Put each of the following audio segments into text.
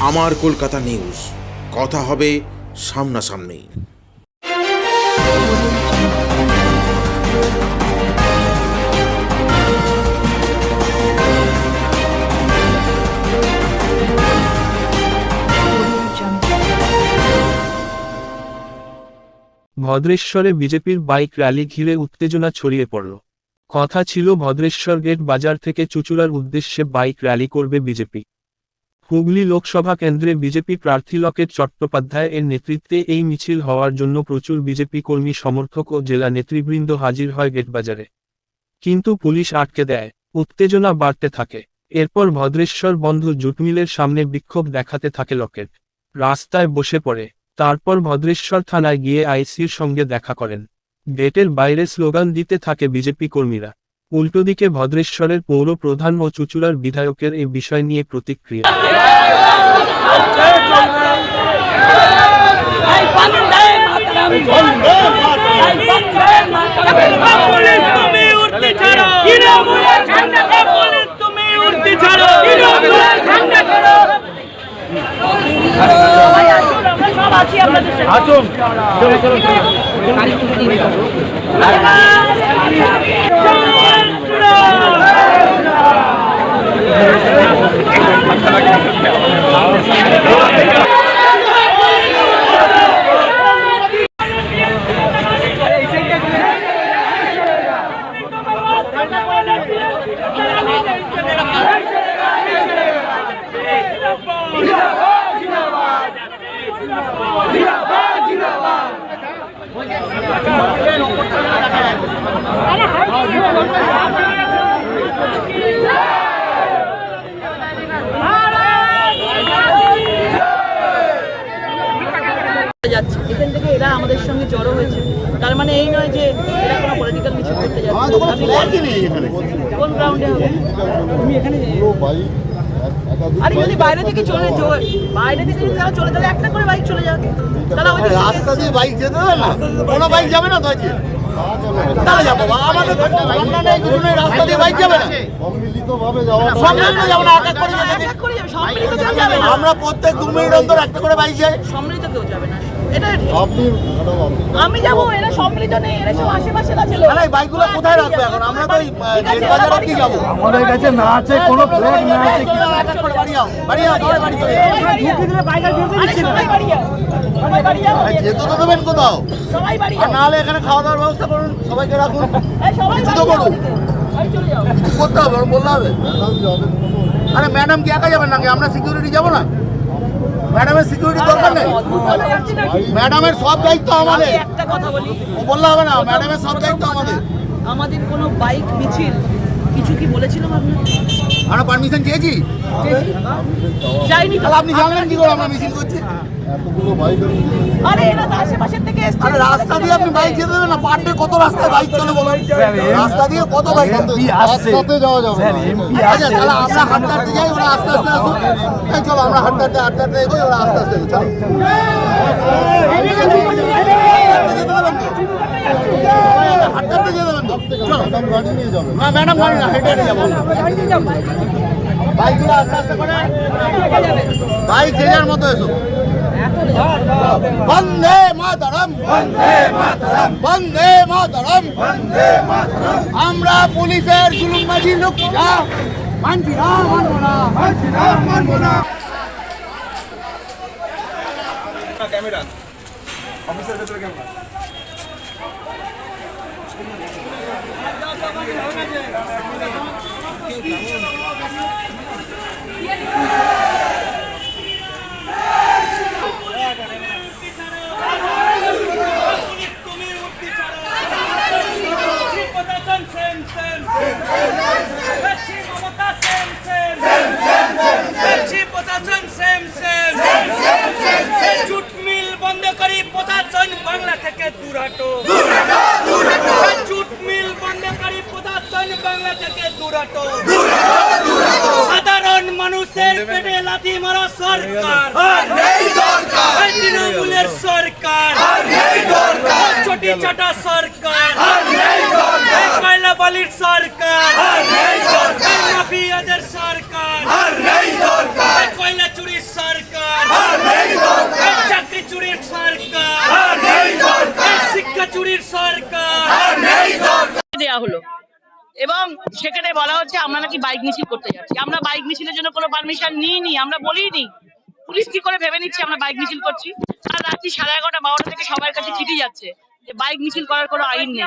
আমার কলকাতা নিউজ। কথা হবে সামনাসামনি। ভদ্রেশ্বরে বিজেপির বাইক র্যালি ঘিরে উত্তেজনা ছড়িয়ে পড়ল। কথা ছিল ভদ্রেশ্বর গেট বাজার থেকে চুচুড়ার উদ্দেশ্যে বাইক র্যালি করবে বিজেপি। হুগলি লোকসভা কেন্দ্রে বিজেপি প্রার্থী লকেট চট্টোপাধ্যায় এর নেতৃত্বে এই মিছিল হওয়ার জন্য প্রচুর বিজেপি কর্মী সমর্থক ও জেলা নেতৃবৃন্দ হাজির হয় গেটবাজারে। কিন্তু পুলিশ আটকে দেয়, উত্তেজনা বাড়তে থাকে। এরপর ভদ্রেশ্বর বন্ধ জুটমিলের সামনে বিক্ষোভ দেখাতে থাকে লকেট। রাস্তায় বসে পড়ে, তারপর ভদ্রেশ্বর থানায় গিয়ে আইসির সঙ্গে দেখা করেন। গেটের বাইরে স্লোগান দিতে থাকে বিজেপি কর্মীরা। উল্টোদিকে ভদ্রেশ্বরের পৌর প্রধান ও চুচুড়ার বিধায়কের এই বিষয় নিয়ে প্রতিক্রিয়া ভাই বন্দে মাতরম ভাই বন্দে মাতরম পুলিশ তুমি উঠতে ছাড়ো তৃণমূলের ঝান্ডাকে পুলিশ তুমি উঠতে ছাড়ো তৃণমূলের ঝান্ডা ছাড়ো সবাই আসুন, আমরা সব আছি আপনাদের সাথে। আসুন যাচ্ছে। এখান থেকে এরা আমাদের সঙ্গে জড়ো হয়েছে। তার মানে এই নয় যে এরা কোনো পলিটিক্যাল মিছিল করতে যাচ্ছে। কোন গ্রাউন্ডে হবে? আরে যদি বাইরে থেকে চলে বাইরে থেকে যদি তারা চলে তাহলে একটা করে বাইক চলে যাক তারা ওই রাস্তা দিয়ে বাইক যেতে দেবে না? কোনো বাইক যাবে না তো আজকে? তাহলে যাব। আমাদের নেই কিছু নেই রাস্তা দিয়ে বাইক যাবে যাব যাবে। যাবে। যাবে না। আমরা প্রত্যেক দু মিনিট অন্তর একটা করে বাইক যাই সম্মিলিত কেউ যাবে না। এটা আপনি ম্যাডাম আপনি আমি যাব এরা সম্মিলিত এরা সব আশেপাশে আছে লোক আরে বাইকগুলো কোথায় রাখবে এখন? আমরা তো বাজার বাড়ি যাব। আমাদের কাছে না আছে কোনো ফ্ল্যাগ না আছে এক এক বাড়ি যাও বাড়ি যাও সবাই বাড়ি চলে। যাও। আরে সবাই বাড়ি যাও সবাই বাড়ি যাও। যেতে তো দেবেন কোথাও? সবাই বাড়ি যাও। নাহলে এখানে খাওয়া দাওয়ার ব্যবস্থা করুন সবাইকে রাখুন। এই সবাই তো করুন। করতে হবে হবে। আরে ম্যাডাম কি একা যাবেন নাকি? আমরা সিকিউরিটি যাব না? ম্যাডামের সিকিউরিটি দরকার নেই? ম্যাডামের সব দায়িত্ব আমাদের। একটা কথা বলি। বললে হবে না ম্যাডামের সব দায়িত্ব আমাদের। আমাদের কোনো বাইক মিছিল কিছু কি বলেছিলাম আপনাকে আমরা পারমিশন চেয়েছি? যাইনি তো তাহলে আপনি জানলেন কি করে আমরা মিছিল করছি আরে এরা আশেপাশের থেকে এসছে আরে রাস্তা দিয়ে আপনি বাইক যেতে দেবেন না পার ডে কত রাস্তায় বাইক চলে বলুন রাস্তা দিয়ে কত বাইক একসাথে যাওয়া যাবে। আচ্ছা তাহলে আমরা হাঁটতে যাই ওরা আস্তে আস্তে আসুন চলো আমরা হাঁটতে হাঁটতে হাঁটতে হাঁটতে এগোই ওরা আস্তে আস্তে চলো হাঁটতে হাঁটতে যেতে দেবেন তো চলো ম্যাডাম গাড়ি নিয়ে যাবেন না ম্যাডাম গাড়ি না হেঁটে হেঁটে যাব বাইকগুলো আস্তে আস্তে করে বাইক যে যার মতো এসো। বন্দে মাতরম বন্দে মাতরম বন্দে মাতরম বন্দে মাতরম আমরা পুলিশের জুলুমবাজি লোক মানছি না মানবো না মানছি না মানবো না প্রশাসন সেম সেম বেশি মমতা সেম সেম বেশি প্রশাসন সেম সেম জুট মিল বন্ধ করি প্রশাসন বাংলা থেকে দূর হটো জুট মিল বন্ধ করি প্রশাসন বাংলা থেকে দূর হটো সাধারণ মানুষের পেটে লাথি মারা সরকার এই তৃণমূলের সরকার। ছোটি চাটা সরকার। এই কয়লা বালির সরকার। এই মাফিয়াদের সরকার। এই কয়লা চুরির সরকার। চাকরি চুরির সরকার। এই শিক্ষা চুরির সরকার। দেওয়া হলো। এবং সেখানে বলা হচ্ছে আমরা নাকি বাইক মিছিল করতে যাচ্ছি। আমরা বাইক মিছিলের জন্য কোনো পারমিশন নিইনি আমরা বলিনি পুলিশ কি করে ভেবে নিচ্ছে আমরা বাইক মিছিল করছি? আর রাত্রি সাড়ে এগারোটা, বারোটা থেকে সবার কাছে চিঠি যাচ্ছে যে বাইক মিছিল করার কোনো আইন নেই।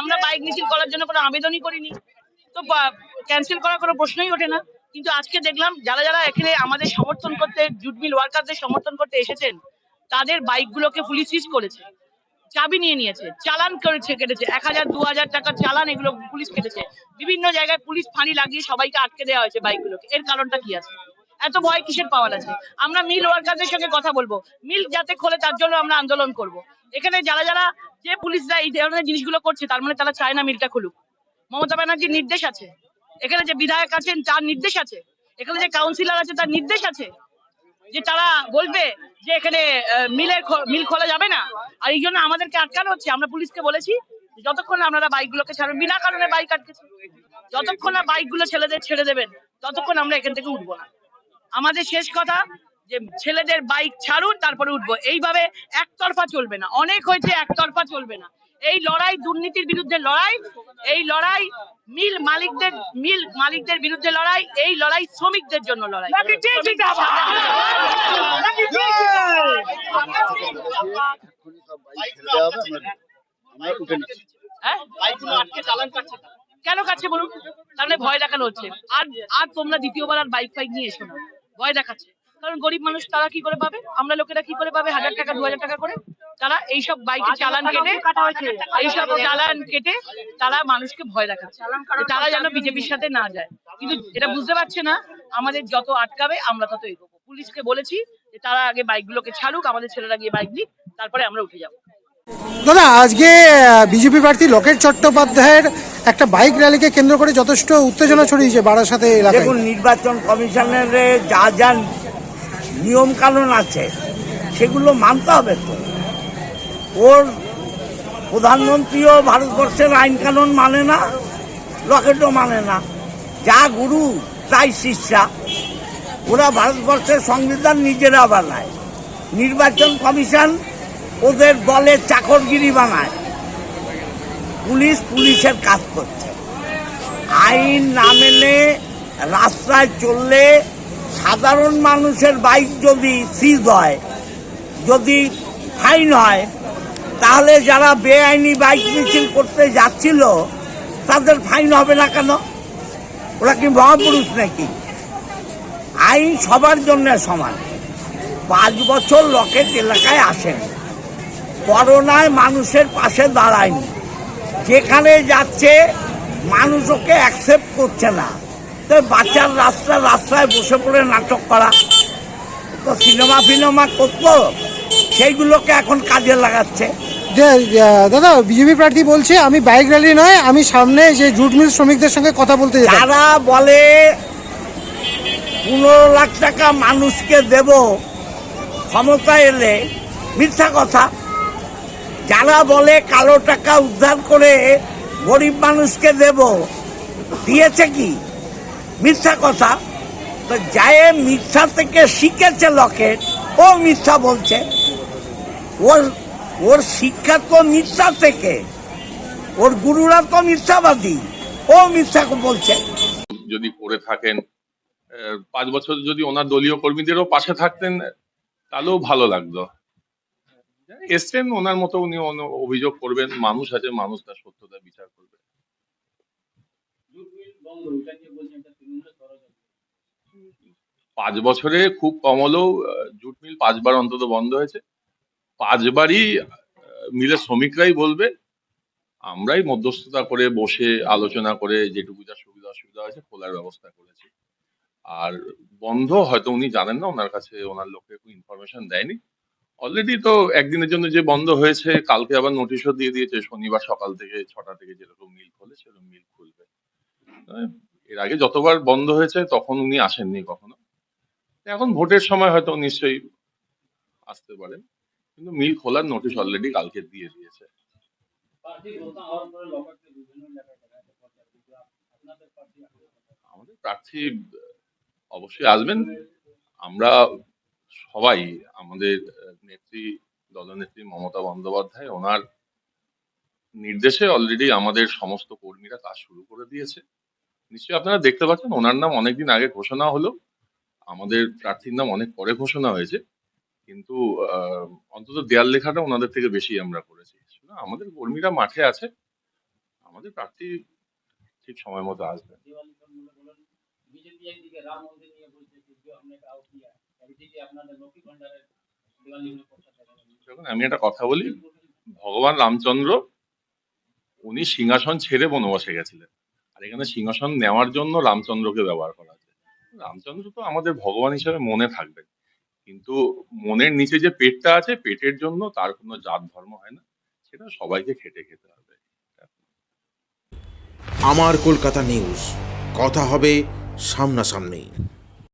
আমরা বাইক মিছিল করার জন্য কোনো আবেদনই করিনি। তো ক্যান্সেল করার কোনো প্রশ্নই ওঠে না। কিন্তু আজকে দেখলাম যারা যারা এখানে আমাদের সমর্থন করতে জুট মিল ওয়ার্কারদের সমর্থন করতে এসেছেন, তাদের বাইকগুলোকে পুলিশ সিজ করেছে। চাবি নিয়ে নিয়েছে, চালান করেছে, কেটেছে। এক হাজার, দু হাজার টাকার চালান এগুলো পুলিশ কেটেছে। বিভিন্ন জায়গায় পুলিশ ফাঁড়ি লাগিয়ে সবাইকে আটকে দেওয়া হয়েছে বাইকগুলোকে এর কারণটা কি আছে? এত ভয় কিসের পাওয়ার আছে? আমরা মিল ওয়ার্কারদের সঙ্গে কথা বলব। মিল যাতে খোলে, তার জন্য আমরা আন্দোলন করব। এখানে যারা যারা, যে পুলিশরা এই ধরনের জিনিসগুলো করছে, তার মানে তারা চায় না মিলটা খুলুক। মমতা ব্যানার্জির নির্দেশ আছে। এখানে যে বিধায়ক আছেন, তার নির্দেশ আছে। এখানে যে কাউন্সিলর আছে, তার নির্দেশ আছে। যে তারা বলবে যে এখানে মিলের মিল খোলা যাবে না। আর এই জন্য আমাদেরকে আটকানো হচ্ছে। আমরা পুলিশকে বলেছি, যতক্ষণ আপনারা বাইকগুলোকে ছাড়বেন, বিনা কারণে বাইক আটকেছে। যতক্ষণ না বাইকগুলো ছেলেদের ছেড়ে দেবেন, ততক্ষণ আমরা এখান থেকে উঠবো না। আমাদের শেষ কথা যে ছেলেদের বাইক ছাড়ুন তারপরে উঠবো। এইভাবে একতরফা চলবে না। অনেক হয়েছে একতরফা চলবে না। এই লড়াই দুর্নীতির বিরুদ্ধে লড়াই এই লড়াই মিল মালিকদের মিল মালিকদের বিরুদ্ধে লড়াই এই লড়াই শ্রমিকদের জন্য লড়াই। হ্যাঁ? কেন কাছে বলুন? তাহলে ভয় দেখানো হচ্ছে। আর আর তোমরা দ্বিতীয়বার আর বাইক ফাইক নিয়ে এসো না। ভয় দেখাচ্ছে। কারণ গরিব মানুষ তারা কি করে পাবে? আমরা লোকেরা কি করে পাবে? হাজার টাকা দু হাজার টাকা করে? তারা এইসব বাইকে চালান কেটে এইসব চালান কেটে তারা মানুষকে ভয় দেখাচ্ছে। তারা যেন বিজেপির সাথে না যায়। কিন্তু এটা বুঝতে পারছে না আমাদের যত আটকাবে আমরা তত এগোবো। পুলিশকে বলেছি যে তারা আগে বাইকগুলোকে ছাড়ুক আমাদের ছেলেরা গিয়ে বাইক নিক তারপরে আমরা উঠে যাব। দাদা আজকে বিজেপি প্রার্থী লোকেট চট্টোপাধ্যায়ের একটা বাইক র্যালিকে কেন্দ্র করে যথেষ্ট উত্তেজনা ছড়িয়েছে বারাসাতে এলাকায়। দেখুন, নির্বাচন কমিশনের যা যা নিয়ম কানুন আছে, সেগুলো মানতে হবে তো। ওর প্রধানমন্ত্রীও ভারতবর্ষের আইন কানুন মানে না লকেটও মানে না। যা গুরু, তাই শিষ্যা। ওরা ভারতবর্ষের সংবিধান নিজেরা বানায়। নির্বাচন কমিশন ওদের দলের চাকরগিরি বানায়। পুলিশ পুলিশের কাজ করছে। আইন না মেনে রাস্তায় চললে সাধারণ মানুষের বাইক যদি সিজ হয়, যদি ফাইন হয়, তাহলে যারা বেআইনি বাইক মিছিল করতে যাচ্ছিল, তাদের ফাইন হবে না কেন? ওরা কি মহাপুরুষ নাকি? আইন সবার জন্য সমান। পাঁচ বছর লকেট এলাকায় আসেন। করোনায় মানুষের পাশে দাঁড়ায়নি। যেখানে যাচ্ছে মানুষ ওকে অ্যাকসেপ্ট করছে না। তো বাচ্চার রাস্তা রাস্তায় বসে পড়ে নাটক করা। তো সিনেমা ফিনেমা করতো সেইগুলোকে এখন কাজে লাগাচ্ছে। দাদা বিজেপি প্রার্থী বলছে আমি বাইক র্যালি নয় আমি সামনে যে জুট মিল শ্রমিকদের সঙ্গে কথা বলতে যারা বলে পনেরো লাখ টাকা মানুষকে দেব ক্ষমতা এলে মিথ্যা কথা। যারা বলে কালো টাকা উদ্ধার করে গরিব মানুষকে দেব, দিয়েছে কি? মিথ্যা কথা। তো যায় মিথ্যা থেকে শিখেছে লকেট। ও মিথ্যা বলছে। ওর ওর শিক্ষা তো মিথ্যা থেকে। ওর গুরুরা তো মিথ্যাবাদী। ও মিথ্যা বলছে। যদি করে থাকেন পাঁচ বছর যদি ওনার দলীয় কর্মীদেরও পাশে থাকতেন, তাহলেও ভালো লাগতো। এসছেন, ওনার মতো উনি অভিযোগ করবেন, মানুষ আছে, মানুষ তার সত্যতা বিচার করবে। পাঁচ বছরে খুব কম হলেও জুট মিল পাঁচবার অন্তত বন্ধ হয়েছে। পাঁচবারই মিলের শ্রমিকরাই বলবে, আমরাই মধ্যস্থতা করে বসে আলোচনা করে যেটুকু যা সুবিধা অসুবিধা আছে খোলার ব্যবস্থা করেছি। আর বন্ধ, হয়তো উনি জানেন না, ওনার কাছে ওনার লোকে কোনো ইনফরমেশন দেয়নি। অলরেডি তো একদিনের জন্য যে বন্ধ হয়েছে কালকে আবার নোটিশও দিয়ে দিয়েছে শনিবার সকাল থেকে ছটা থেকে যেরকম মিল খোলে সেরকম মিল খুলবে। এর আগে যতবার বন্ধ হয়েছে তখন উনি আসেননি কখনো। এখন ভোটের সময় হয়তো নিশ্চয়ই আসতে পারেন কিন্তু মিল খোলার নোটিশ অলরেডি কালকে দিয়ে দিয়েছে। আমাদের প্রার্থী অবশ্যই আসবেন। আমরা সবাই, আমাদের নেত্রী, দলনেত্রী মমতা বন্দ্যোপাধ্যায়, ওনার নির্দেশে অলরেডি আমাদের সমস্ত কর্মীরা কাজ শুরু করে দিয়েছে। নিশ্চয়ই আপনারা দেখতে পাচ্ছেন, ওনার নাম অনেকদিন আগে ঘোষণা হলো। আমাদের প্রার্থীর নাম অনেক পরে ঘোষণা হয়েছে। কিন্তু অন্তত দেয়াল লেখাটা ওনাদের থেকে বেশি আমরা করেছি। আমাদের কর্মীরা মাঠে আছে। আমাদের প্রার্থী ঠিক সময় মতো আসবেন। আমি একটা কথা বলি। ভগবান রামচন্দ্র উনি সিংহাসন ছেড়ে বনবাসে গেছিলেন। আর এখানে সিংহাসন নেওয়ার জন্য রামচন্দ্রকে ব্যবহার করা আছে রামচন্দ্র তো আমাদের ভগবান হিসেবে মনে থাকবেন কিন্তু মনের নিচে যে পেটটা আছে পেটের জন্য তার কোনো জাত ধর্ম হয় না। সেটা সবাইকে খেটে খেতে হবে। আমার কলকাতা নিউজ। কথা হবে সামনাসামনি।